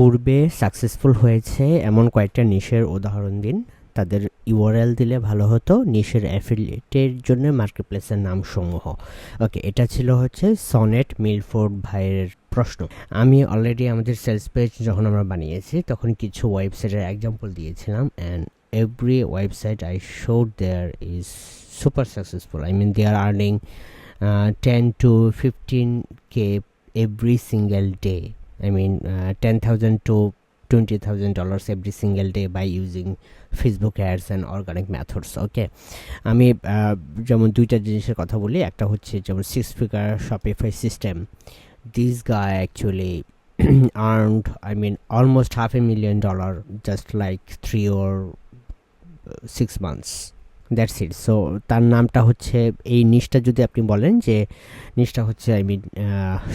পূর্বে সাকসেসফুল হয়েছে এমন কয়েকটা নিশের উদাহরণ দিন। তাদের ইউআরএল দিলে ভালো হতো নিশের অ্যাফিলিয়েটের জন্য মার্কেটপ্লেসের নাম সমূহ ওকে এটা ছিল হচ্ছে সনেট মিলফোর্ড ভাইয়ের প্রশ্ন। আমি অলরেডি আমাদের সেলস পেজ যখন আমরা বানিয়েছি, তখন কিছু ওয়েবসাইটের এক্সাম্পল দিয়েছিলাম and every website I showed there is super successful I mean they are earning ten to fifteen K every single day. I mean, uh, 10,000 to 20,000 dollars every single day by using Facebook ads and organic methods. Okay আমি আহ, যেমন দুইটা জিনিসের কথা বলি একটা হচ্ছে যেমন six figure Shopify system this guy actually earned I mean almost half a million dollar just like three or uh, six months that's it. So, তার নামটা হচ্ছে, এই নিশটা যদি আপনি বলেন যে নিশটা হচ্ছে, I mean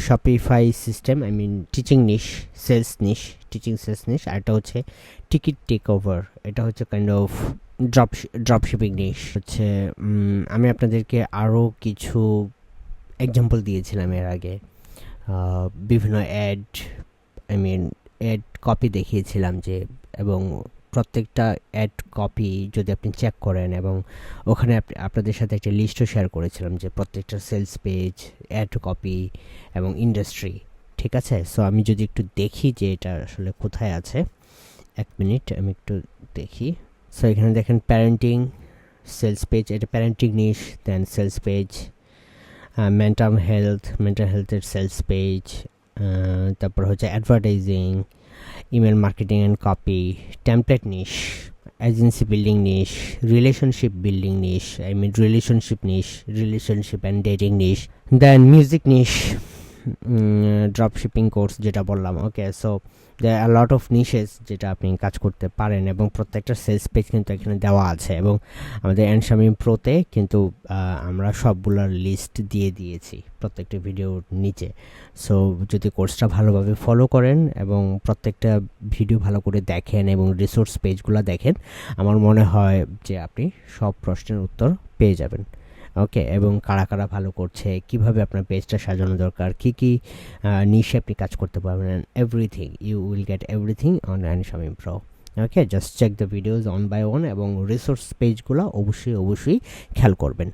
Shopify system I mean teaching niche sales niche teaching sales niche আর এটা হচ্ছে টিকিট টেক ওভার এটা হচ্ছে kind of drop drop shipping niche হচ্ছে আমি আপনাদেরকে আরও কিছু এক্সাম্পল দিয়েছিলাম এর আগে। বিভিন্ন ad I mean ad copy দেখিয়েছিলাম যে, এবং প্রত্যেকটা অ্যাড কপি যদি আপনি চেক করেন এবং ওখানে আপনি, আপনাদের সাথে একটা লিস্টও শেয়ার করেছিলাম যে প্রত্যেকটা সেলস পেজ অ্যাড কপি এবং ইন্ডাস্ট্রি ঠিক আছে? সো আমি যদি একটু দেখি যে এটা আসলে কোথায় আছে, এক মিনিট আমি একটু দেখি। সো এখানে দেখেন প্যারেন্টিং সেলস পেজ এটা parenting niche then sales page mental health mental হেলথের সেলস পেজ তারপর হচ্ছে advertising email marketing and copy template niche agency building niche relationship building niche I mean relationship niche relationship and dating niche then music niche drop shipping course যেটা বললাম okay so আর lot of niches যেটা আপনি কাজ করতে পারেন এবং প্রত্যেকটা সেলস পেজ কিন্তু এখানে দেওয়া আছে এবং আমাদের অ্যানসামি প্রোতে কিন্তু আমরা সবগুলোর লিস্ট দিয়ে দিয়েছি প্রত্যেকটা ভিডিওর নিচে। সো যদি কোর্সটা ভালোভাবে ফলো করেন এবং প্রত্যেকটা ভিডিও ভালো করে দেখেন এবং রিসোর্স পেজগুলো দেখেন, আমার মনে হয় যে আপনি সব প্রশ্নের উত্তর পেয়ে যাবেন। ওকে এবং কারা কারা ভালো করছে, কীভাবে আপনার পেজটা সাজানো দরকার, কি কি নিশে আপনি কাজ করতে পারবেন everything you will get everything on and অ্যানিশামি pro okay just check the videos on by one এবং রিসোর্স পেজগুলো অবশ্যই অবশ্যই খেয়াল করবেন।